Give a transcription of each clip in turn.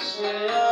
Yeah.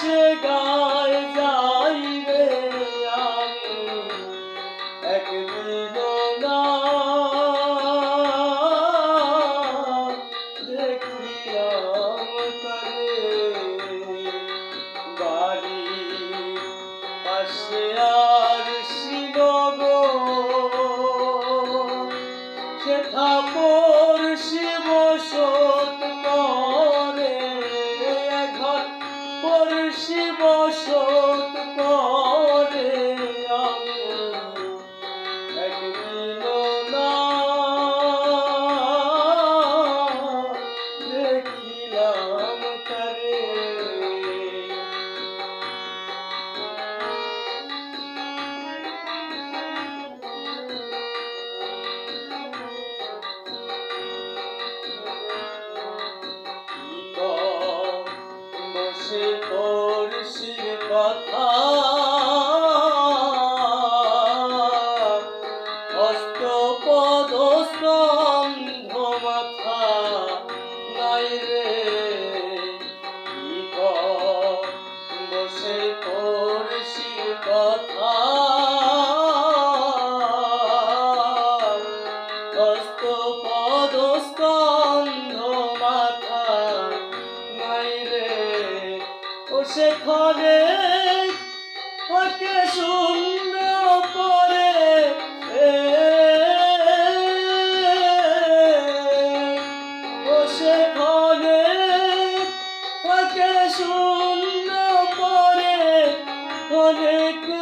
chegar. কথা। অষ্টপদস্থ শূন্য পরে অনেক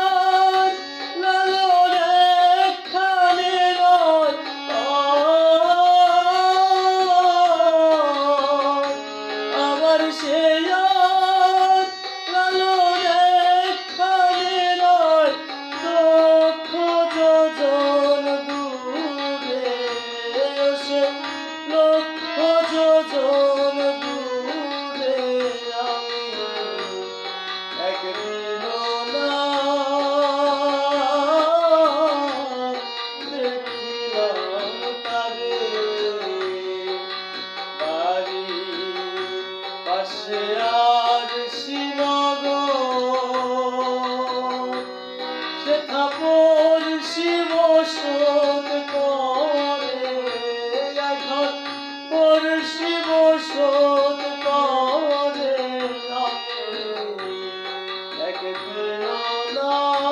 Krishna